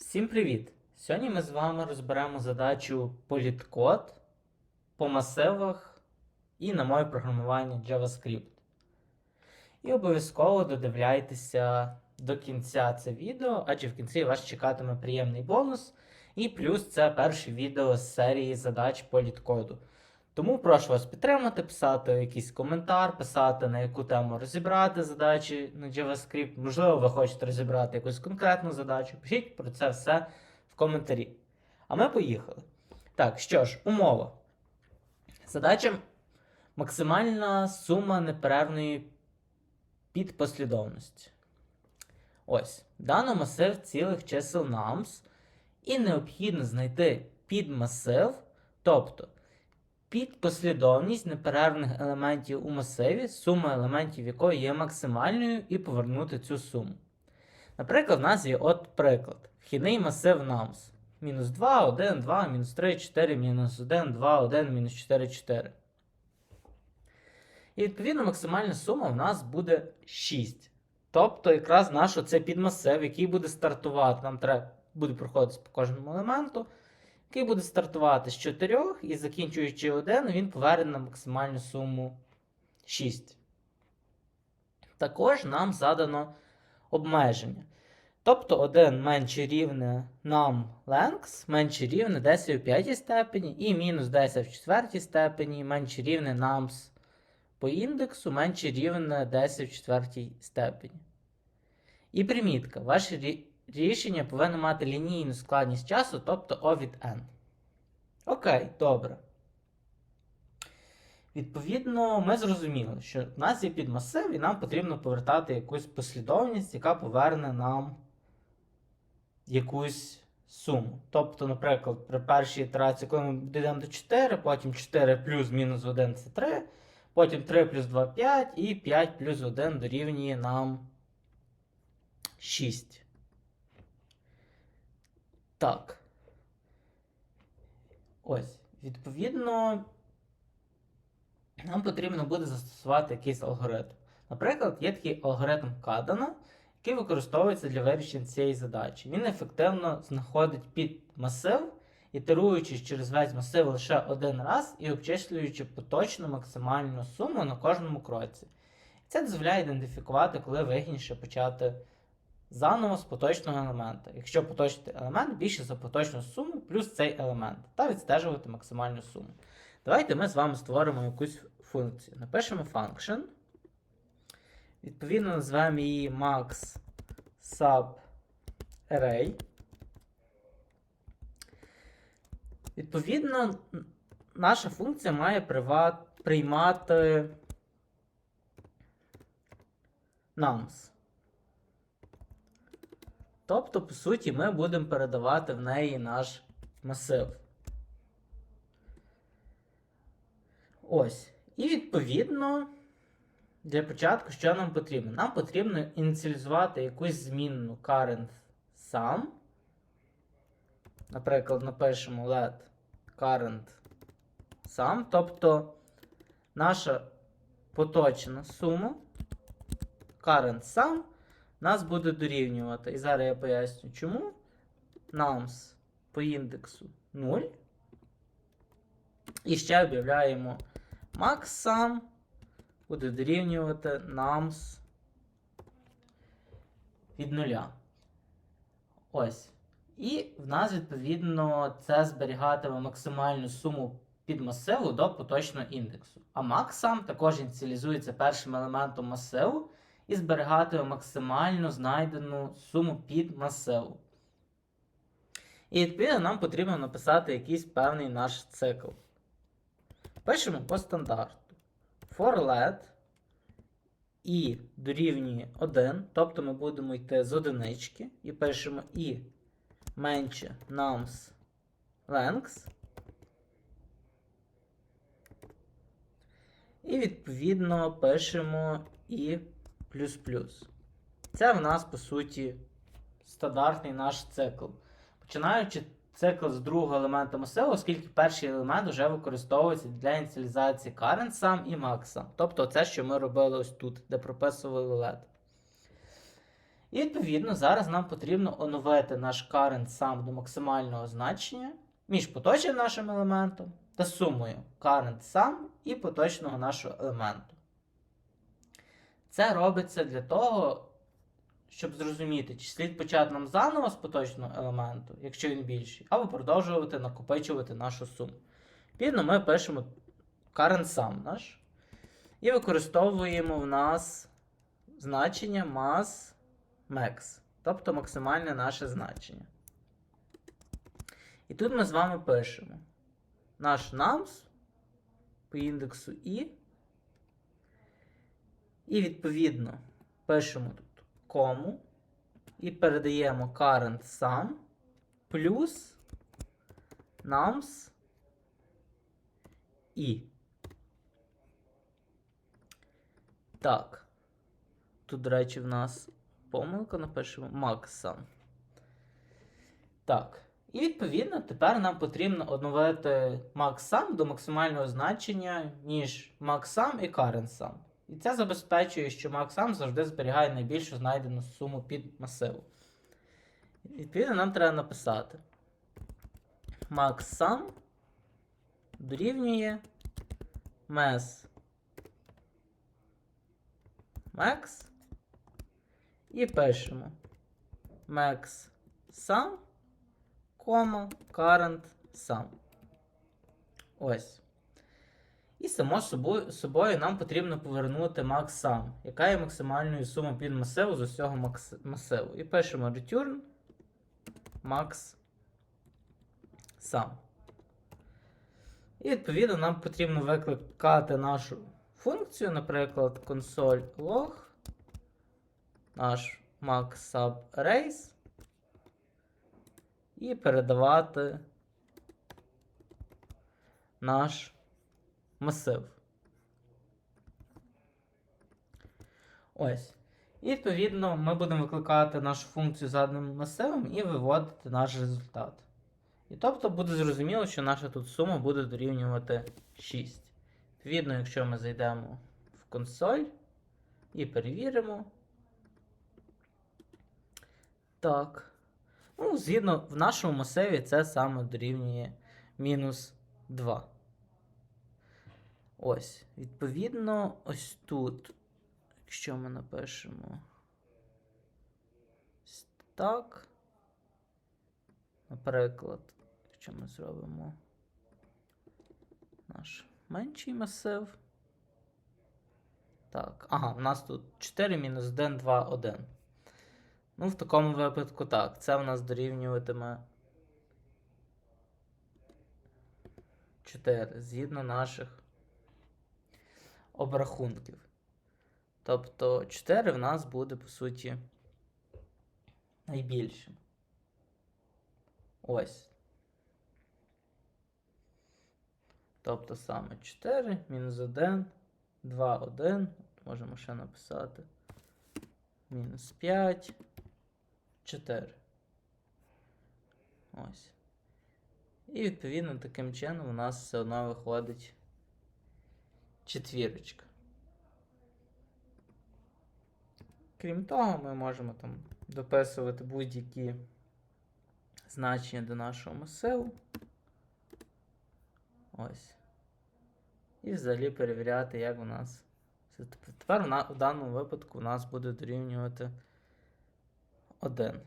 Всім привіт! Сьогодні ми з вами розберемо задачу політкод по масивах і на моє програмування JavaScript. І обов'язково додивляйтеся до кінця це відео, адже в кінці вас чекатиме приємний бонус. І плюс це перше відео з серії задач політкоду. Тому прошу вас підтримати, писати якийсь коментар, писати на яку тему розібрати задачі на JavaScript. Можливо, ви хочете розібрати якусь конкретну задачу. Пишіть про це все в коментарі. А ми поїхали. Так, що ж, умова. Задача максимальна сума неперервної підпослідовності. Ось, дано масив цілих чисел nums, і необхідно знайти підмасив, тобто підпослідовність неперервних елементів у масиві, сума елементів якої є максимальною, і повернути цю суму. Наприклад, в нас є от приклад. Вхідний масив nums. Мінус 2, 1, 2, мінус 3, 4, мінус 1, 2, 1, мінус 4, 4. І відповідно максимальна сума в нас буде 6. Тобто, якраз наш оце підмасив, який буде стартувати. Нам треба буде проходити по кожному елементу який буде стартувати з 4 і закінчуючи 1, він поверне на максимальну суму 6. Також нам задано обмеження. Тобто 1 менше рівне нам length, менше рівне 10 у 5 степені, і мінус 10 в 4 степені, менше рівне nums по індексу, менше рівне 10 в 4 степені. І примітка. Ваше рі- рішення повинно мати лінійну складність часу, тобто O від n. Окей, добре. Відповідно, ми зрозуміли, що в нас є підмасив, і нам потрібно повертати якусь послідовність, яка поверне нам якусь суму. Тобто, наприклад, при першій ітерації, коли ми дійдемо до 4, потім 4 плюс мінус 1 це 3, потім 3 плюс 2 5, і 5 плюс 1 дорівнює нам 6. Так. Ось, відповідно, нам потрібно буде застосувати якийсь алгоритм. Наприклад, є такий алгоритм Кадана, який використовується для вирішення цієї задачі. Він ефективно знаходить під масив, ітеруючи через весь масив лише один раз і обчислюючи поточну максимальну суму на кожному кроці. Це дозволяє ідентифікувати, коли вигідніше почати заново з поточного елемента, якщо поточний елемент більше за поточну суму плюс цей елемент, та відстежувати максимальну суму. Давайте ми з вами створимо якусь функцію. Напишемо function. Відповідно, назвемо її max sub array. Відповідно, наша функція має приймати nums. Тобто, по суті, ми будемо передавати в неї наш масив. Ось. І відповідно, для початку, що нам потрібно? Нам потрібно ініціалізувати якусь змінну current sum. Наприклад, напишемо let current sum, тобто наша поточна сума current sum нас буде дорівнювати. І зараз я поясню, чому. Nums по індексу 0. І ще об'являємо maxSum буде дорівнювати nums від 0. Ось. І в нас, відповідно, це зберігатиме максимальну суму під масиву до поточного індексу. А maxSum також ініціалізується першим елементом масиву і зберігатиме максимально знайдену суму під масиву. І відповідно нам потрібно написати якийсь певний наш цикл. Пишемо по стандарту. For let і дорівнює 1, тобто ми будемо йти з одинички і пишемо і менше nums length. І відповідно пишемо і плюс плюс. Це в нас, по суті, стандартний наш цикл. Починаючи цикл з другого елемента масиву, оскільки перший елемент вже використовується для ініціалізації sum і sum. Тобто це, що ми робили ось тут, де прописували LED. І відповідно зараз нам потрібно оновити наш current sum до максимального значення між поточним нашим елементом та сумою current sum і поточного нашого елементу. Це робиться для того, щоб зрозуміти, чи слід почати нам заново з поточного елементу, якщо він більший, або продовжувати накопичувати нашу суму. Відповідно, ми пишемо current sum наш і використовуємо в нас значення mass max, тобто максимальне наше значення. І тут ми з вами пишемо наш nums по індексу i. І відповідно пишемо тут кому і передаємо current sum плюс nums i. Так. Тут, до речі, в нас помилка, напишемо max sum. Так. І відповідно тепер нам потрібно оновити max-sum до максимального значення між max-sum і current-sum. І це забезпечує, що max-sum завжди зберігає найбільшу знайдену суму під масиву. Відповідно, нам треба написати max-sum дорівнює mes max і пишемо max кома, current sum. Ось. І само собою, нам потрібно повернути max яка є максимальною сумою під масиву з усього масиву. І пишемо return max sum. І відповідно нам потрібно викликати нашу функцію, наприклад, console log, наш arrays і передавати наш масив. Ось. І відповідно ми будемо викликати нашу функцію заданим масивом і виводити наш результат. І тобто буде зрозуміло, що наша тут сума буде дорівнювати 6. Відповідно, якщо ми зайдемо в консоль і перевіримо. Так. Ну, згідно в нашому масиві це саме дорівнює мінус 2. Ось. Відповідно, ось тут, якщо ми напишемо так. Наприклад, якщо ми зробимо наш менший масив. Так, ага, у нас тут 4 мінус 1, 2, 1. Ну, в такому випадку так. Це в нас дорівнюватиме 4 згідно наших обрахунків. Тобто 4 в нас буде, по суті, найбільшим. Ось. Тобто саме 4 мінус 1, 2, 1. Можемо ще написати. Мінус 5. 4. Ось. І відповідно таким чином у нас все одно виходить четвірочка. Крім того, ми можемо там дописувати будь-які значення до нашого масиву. Ось. І взагалі перевіряти, як у нас. Тепер у даному випадку у нас буде дорівнювати 1.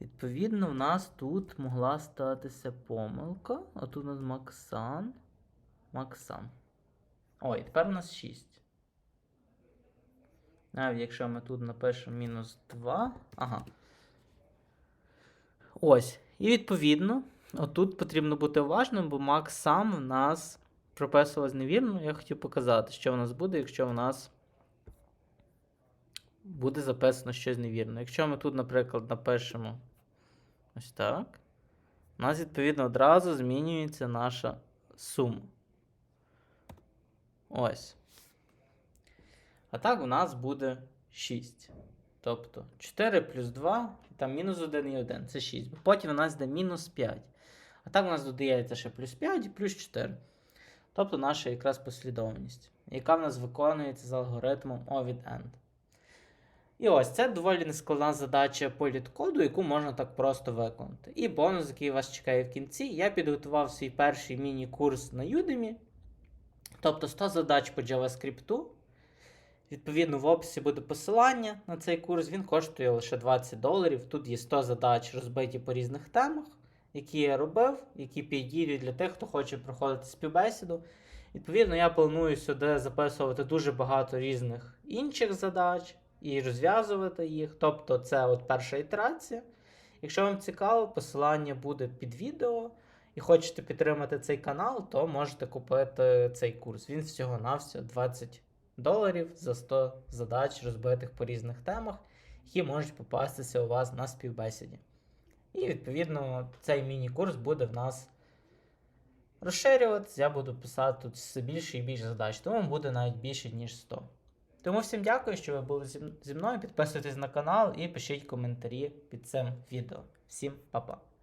Відповідно, в нас тут могла статися помилка. А тут у нас Максан. Максан. Ой, тепер у нас 6. Навіть якщо ми тут напишемо мінус 2. Ага. Ось. І відповідно, отут потрібно бути уважним, бо Max сам в нас прописувалось невірно. Я хотів показати, що в нас буде, якщо в нас буде записано щось невірно. Якщо ми тут, наприклад, напишемо ось так, у нас, відповідно, одразу змінюється наша сума. Ось. А так у нас буде 6. Тобто 4 плюс 2, там мінус 1 і 1 це 6. Потім у нас йде мінус 5. А так у нас додається ще плюс 5 і плюс 4. Тобто наша якраз послідовність, яка в нас виконується з алгоритмом O від end. І ось це доволі нескладна задача по літкоду, яку можна так просто виконати. І бонус, який вас чекає в кінці, я підготував свій перший міні-курс на Udemy, тобто 100 задач по JavaScript. Відповідно, в описі буде посилання на цей курс. Він коштує лише 20 доларів. Тут є 100 задач, розбиті по різних темах, які я робив, які підійдуть для тих, хто хоче проходити співбесіду. Відповідно, я планую сюди записувати дуже багато різних інших задач і розв'язувати їх. Тобто, це от перша ітерація. Якщо вам цікаво, посилання буде під відео і хочете підтримати цей канал, то можете купити цей курс. Він всього-навсього 20 доларів за 100 задач, розбитих по різних темах, які можуть попастися у вас на співбесіді. І відповідно цей міні-курс буде в нас розширюватися. Я буду писати тут все більше і більше задач, тому буде навіть більше, ніж 100. Тому всім дякую, що ви були зі мною. Підписуйтесь на канал і пишіть коментарі під цим відео. Всім па-па.